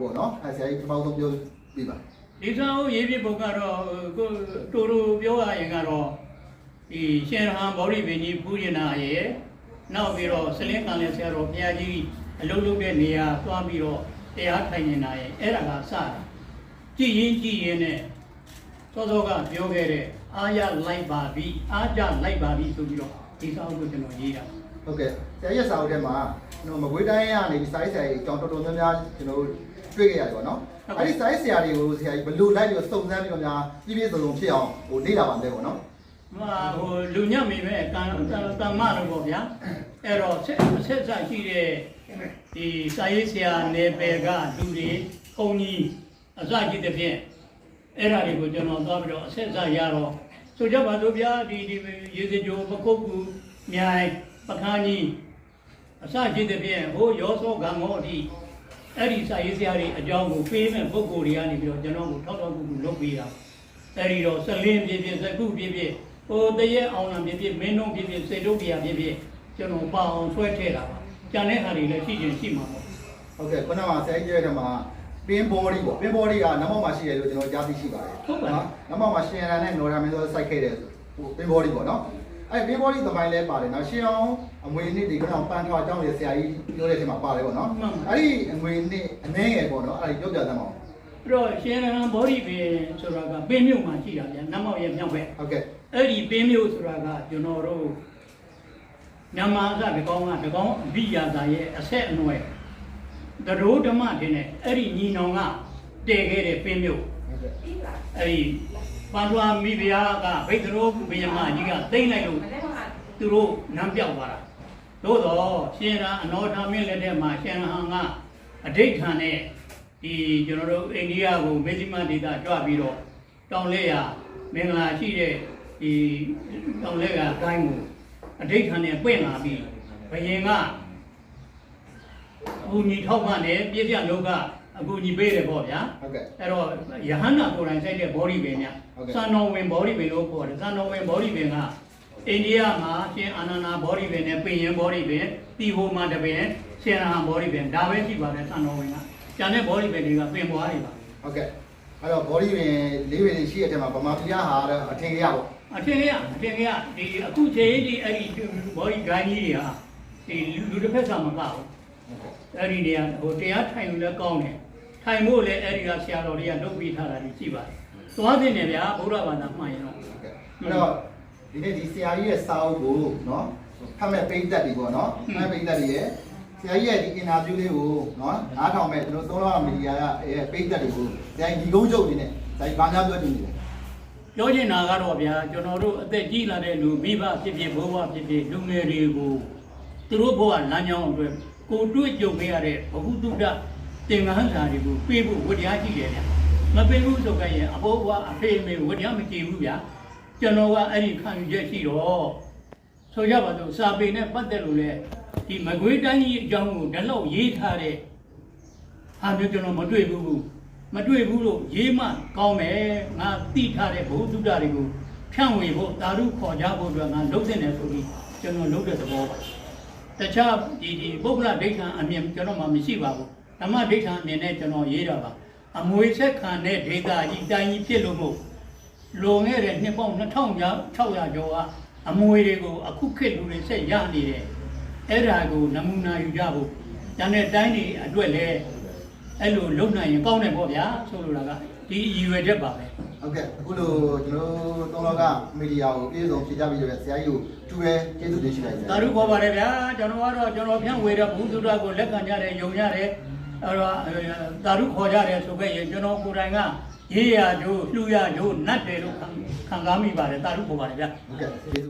ပေါ့နော်အဲဆရာကြီးပထမဆုံးပြောပြပါဒီစာအုပ်ရေးပြပုံကတော့ကိုတူတူပြောရရင်ကတော့ဒီရှင်ရဟန်းဗောဓိပင်ကြီးပူဇင်နာရဲ့နောက်ပြီးတော့စလင်းကံလည်းဆရာတော်ဘုရားကြီးအလုံးလုံးတဲ့နေရာသွားပြီးတော့တရားထိုင်နေတာရဲ့အဲ့ဒါကစတာကြည်ရင်ကြည်ရင်နဲ့စောစောကပြောခဲ့တဲ့အာရလိုက်ပါပြီအာကြလိုက်ပါပြီဆိုပြီးတော့ဒီစာအုပ်ကိုကျွန်တော်ရေးတာဟုတ်ကဲ့ဆရာကြီးရဲ့စာအုပ်ထဲမှာ ကျွန်တော်မကွေးတိုင်းကနေဒီစာရေးဆရာကြီးအကြောင်းတော်တော်များများကျွန်တော်တွေ့ခဲ့ရတယ်ပေါ့နော်အဲ့ဒီစာရေးဆရာတွေကိုဆရာကြီးဘယ်လိုလိုက်ပြီးတော့စုံစမ်းပြီးတော့များပြည့်ပြည့်စုံစုံဖြစ်အောင်ဟိုလေ့လာပါလဲပေါ့နော်ဟာဟိုလူညံ့မိပဲကံကံမလို့ပေါ့ဗျာအဲ့တော့ဆက်ဆက်ဆက်ရှိတဲ့ဒီစာရေးဆရာနယ်ပယ်ကလူတွေခုံကြီးအစရှိတဲ့ဖြင့်အဲ့ဒါတွေကိုကျွန်တော်သွားပြီးတော့အဆက်ဆက်ရတော့ဆိုကြပါစို့ဗျာဒီဒီရေစကြိုပကုတ်ကူမြိုင်ပခန်းကြီး အစရှိတဲ့ဖြင့်ဟိုရောစောကံမောအထိအဲ့ဒီစာရေးဆရာတွေအကြောင်းကိုပေးမဲ့ပုဂ္ဂိုလ်တွေကနေပြီးတော့ကျွန်တော်ကိုထောက်ထောက်ကူကူလုပ်ပေးတာအဲ့ဒီတော့စလင်းပြည့်ပြည့်စကုပြည့်ပြည့်ဟိုတရက်အောင်လာပြည့်ပြည့်မင်းတို့ပြည့်ပြည့်စေတုပ်ပြပြည့်ပြည့်ကျွန်တော်ပါအောင်ဆွဲထည့်တာပါကျန်တဲ့ဟာတွေလည်းရှိချင်းရှိမှာပေါ့ဟုတ်ကဲ့ခုနကဆရာကြီးရဲ့ထဲမှာပင်းဘော်ဒီပေါ့ပင်းဘော်ဒီကနမောက်မှာရှိတယ်လို့ကျွန်တော်ကြားသိရှိပါတယ်နမောက်မှာရှင်ရန်နဲ့နော်ရာမင်းဆိုစိုက်ခဲ့တယ်ဆိုပင်းဘော်ဒီပေါ့နော် အဲ့ပင်းဘော်ဒီသမိုင်းလဲပါတယ်နော်ရှင်အောင်အမွေနှစ်ဒီကတော့ပန်းထွားအကြောင်းလေးဆရာကြီးပြောတဲ့အချိန်မှာပါတယ်ပေါ့နော်အဲ့ဒီအမွေနှစ်အနှဲငယ်ပေါ့နော်အဲ့ဒီပြောပြသမ်းပါဦးအဲ့တော့ရှင်ရဟန်းဘောဓိပင်ဆိုတာကပင်းမြုပ်မှာရှိတာဗျာနတ်မောက်ရဲ့မြောက်ဘက်ဟုတ်ကဲ့အဲ့ဒီပင်းမြုပ်ဆိုတာကကျွန်တော်တို့မြန်မာစဒီကောင်းကဒီကောင်းအဘိယာသာရဲ့အဆက်အနွယ်တရိုးဓမ္မတင်တဲ့အဲ့ဒီညီနောင်ကတည်ခဲ့တဲ့ပင်းမြုပ်ဟုတ်ကဲ့အဲ့ဒီ ပန်တွာမိဖုရားကဗိတ်သရောဘုရားမကြီးကတိမ့်လိုက်လို့သူတို့နမ်းပြောက်သွားတာသို့တော့ရှင်ရအနောထာမင်းလက်ထက်မှာရှင်ရဟန်ကအဋိဋ္ဌာန်နဲ့ဒီကျွန်တော်တို့အိန္ဒိယကိုမေဇိမဒေသကြွပြီးတော့တောင်လက်ရမင်္ဂလာရှိတဲ့ဒီတောင်လက်ရအတိုင်းကိုအဋိဋ္ဌာန်နဲ့ပြင့်လာပြီးဘယင်ကအကူညီထောက်ပံ့တယ်ပြည့်ပြလောက အကူညီပေးတယ်ပေါ့ဗျာဟုတ်ကဲ့အဲ့တော့ယဟန္တာကိုယ်တိုင်စိုက်တဲ့ body ပင်ညဟုတ်ကဲ့စံတော်ဝင် body ပင်လို့ခေါ်တယ်စံတော်ဝင် body ပင်ကအိန္ဒိယမှာရှင်အာနန္ဒာ body ပင်နဲ့ပင်ရင် body ပင်တီဟိုမှာတပင်ရှင်ရဟန် body ပင်ဒါပဲရှိပါတယ်စံတော်ဝင်ကကျန်တဲ့ body ပင်တွေကပင်ပွားတွေပါဟုတ်ကဲ့အဲ့တော့ body ဝင်လေးဝင်ရှိတဲ့အထက်မှာဗမာပြည်ဟာတော့အထင်ကြီးရပေါ့အထင်ရအထင်ရဒီအခုချိန်ဒီအဲ့ဒီ body ဂိုင်းကြီးတွေဟာဒီလူတစ်ဖက်စာမကဘူးအဲ့ဒီနေရာဟိုတရားထိုင်လို့လည်းကောင်းတယ် ထိုင်ဖို့လည်းအဲ့ဒီကဆရာတော်တွေကလုပ်ပြီးထားတာကြီးရှိပါတယ်သွားတင်တယ်ဗျာဘုရားဘာသာမှန်ရင်တော့ဟုတ်ကဲ့အဲ့တော့ဒီနေ့ဒီဆရာကြီးရဲ့စာအုပ်ကိုနော်ဖတ်မဲ့ပိဋကတ်တွေပေါ့နော်ဖတ်မဲ့ပိဋကတ်တွေရဲ့ဆရာကြီးရဲ့ဒီအင်တာဗျူးလေးကိုနော်နားထောင်မဲ့ကျွန်တော်သုံးလောကမီဒီယာကရဲ့ပိဋကတ်တွေကိုဆရာကြီးဒီကုန်းချုပ်နေနဲ့ဆရာကြီးဘာများပြောနေလဲပြောချင်တာကတော့ဗျာကျွန်တော်တို့အသက်ကြီးလာတဲ့လူမိဘဖြစ်ဖြစ်ဘိုးဘဖြစ်ဖြစ်လူငယ်တွေကိုသူတို့ဘဝလမ်းကြောင်းအတွက်ကိုတွေ့ကြုံခဲ့ရတဲ့ဘဟုတုဒ္ဒ သင်္ကန်းစာတွေကိုပေးဖို့ဝတ္တရားရှိတယ်ဗျာမပေးဘူးဆိုကြရင်အဘိုးဘွားအဖေအမေဝတ္တရားမကြည့်ဘူးဗျာကျွန်တော်ကအဲ့ဒီခံယူချက်ရှိတော့ဆိုကြပါစို့စာပေနဲ့ပတ်သက်လို့လေဒီမကွေးတိုင်းကြီးအကြောင်းကိုဓလောက်ရေးထားတဲ့အားမျိုးကျွန်တော်မတွေ့ဘူးမတွေ့ဘူးလို့ရေးမှကောင်းမယ်ငါသိထားတဲ့ဘုဒ္ဓတွေကိုဖြန့်ဝေဖို့တာရုခေါ်ကြဖို့အတွက်ငါလုပ်တဲ့တယ်ဆိုပြီးကျွန်တော်လုပ်တဲ့သဘောပါတခြားဒီဒီပုဂ္ဂလဒိဋ္ဌံအမြင်ကျွန်တော်မှမရှိပါဘူး ဓမ္မဒိဋ္ဌံအမြင်နဲ့ကျွန်တော်ရေးတာပါအမွေဆက်ခံတဲ့ဒေတာကြီးတိုင်းကြီးဖြစ်လို့မို့လွန်ခဲ့တဲ့နှစ်ပေါင်း2600ကျော်ကအမွေတွေကိုအခုခေတ်လူတွေဆက်ရနေတယ်အဲ့ဒါကိုနမူနာယူကြဖို့ဒါနဲ့တိုင်းတွေအတွက်လည်းအဲ့လိုလုံနိုင်ရင်ကောင်းတယ်ပေါ့ဗျာဆိုလိုတာကဒီအရွယ်ချက်ပါပဲဟုတ်ကဲ့အခုလိုကျွန်တော်သုံးလောကမီဒီယာကိုပြည်စုံဖြေကြပြီးတော့ဆရာကြီးကိုတူရဲကျေးဇူးတင်ရှိလိုက်ပါသာဓုခေါ်ပါတယ်ဗျာကျွန်တော်ကတော့ကျွန်တော်ဖြန့်ဝေတဲ့ဘုသူတ္တကိုလက်ခံကြတယ်ယုံကြတယ် အဲ့တော့သာဓုခေါ်ကြတယ်ဆိုခဲ့ရင်ကျွန်တော်ကိုယ်တိုင်ကရေးရကျိုးလှူရကျိုးနတ်တယ်လို့ခံခံကားမိပါတယ်သာဓုခေါ်ပါတယ်ဗျာဟုတ်ကဲ့ကျေးဇူး